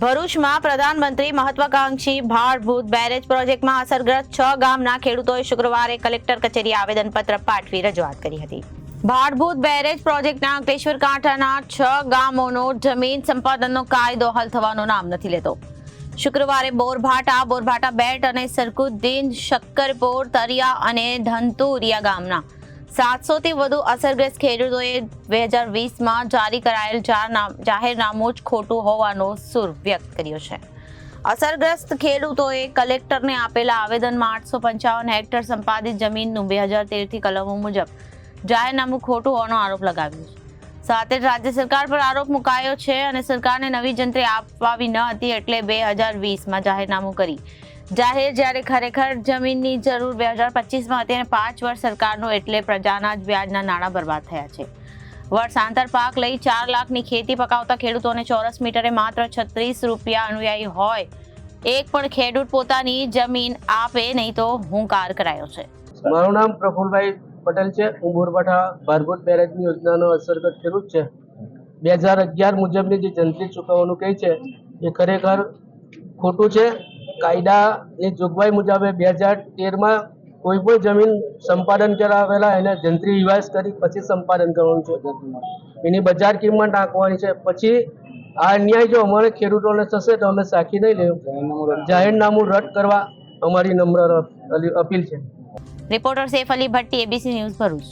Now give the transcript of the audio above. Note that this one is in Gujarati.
ભરૂચમાં પ્રધાનમંત્રી મહત્વાકાંક્ષી ભાડભૂત બેરેજ પ્રોજેક્ટમાં અસરગ્રસ્ત છ ગામના ખેડૂતોએ શુક્રવારે કલેક્ટર કચેરી આવેદનપત્ર પાઠવી રજૂઆત કરી હતી. ભાડભૂત બેરેજ પ્રોજેક્ટના અંકલેશ્વર કાંઠાના છ ગામોનો જમીન સંપાદનનો કાયદો હલ થવાનું નામ નથી લેતો. શુક્રવારે બોરભાટા બોરભાટા બેટ અને સરકુદ્દીન, શક્કરપોર, તરિયા અને ધંતુરિયા ગામના સાતસોથી વધુ અસરગ્રસ્ત ખેડૂતોએ બે હજાર વીસમાં જારી કરાયેલ જાહેરનામ- જ ખોટું હોવાનો સુર વ્યક્ત કર્યો છે. અસરગ્રસ્ત ખેડૂતોએ કલેક્ટરને આપેલા આવેદનમાં આઠસો પંચાવન હેક્ટર સંપાદિત જમીનનું બે હજાર તેરથી કલમો મુજબ જાહેરનામું ખોટું હોવાનો આરોપ લગાવ્યો છે. સાથે જ રાજ્ય સરકાર પર આરોપ મુકાયો છે અને સરકારને નવી જંત્રી આપવાવી ન હતી એટલે બે હજાર વીસમાં જાહેરનામું કરી જાહેર જ્યારે ખરેખર જમીનની જરૂર બે હજાર પચીસમાં હતી અને પાંચ વર્ષ સરકારનું એટલે પ્રજાના જ વ્યાજના નાણાં બરબાદ થયા છે. વર્ષ આંતર પાક લઈ ચાર લાખની ખેતી પકાવતા ખેડૂતોને ચોરસ મીટરે માત્ર છત્રીસ રૂપિયા અનુયાયી હોય. એક પણ ખેડૂત પોતાની જમીન આપે નહીં તો હુંકાર કરાયો છે. મારું નામ પ્રફુલભાઈ પટેલ છે. હું બોરબાઠા ભારભૂત બેરેજની યોજનાનો અસરગત ખેડૂત છે. બે હજાર અગિયાર મુજબની જે જંત્રી ચૂકવવાનું કહે છે, એ ખરેખર ખોટું છે. કાયદાની જોગવાઈ મુજબ બે હજાર તેરમાં કોઈ પણ જમીન સંપાદન કરાવેલા એને જંત્રી રિવાઇઝ કરી પછી સંપાદન કરવાનું છે એની બજાર કિંમત નાખવાની છે. પછી આ અન્યાય જો અમારે ખેડૂતોને થશે તો અમે સાખી નહીં લેવું. જાહેરનામું રદ કરવા અમારી નમ્ર અપીલ છે. Reporter Saif Ali Bhatti ABC news Bharuch.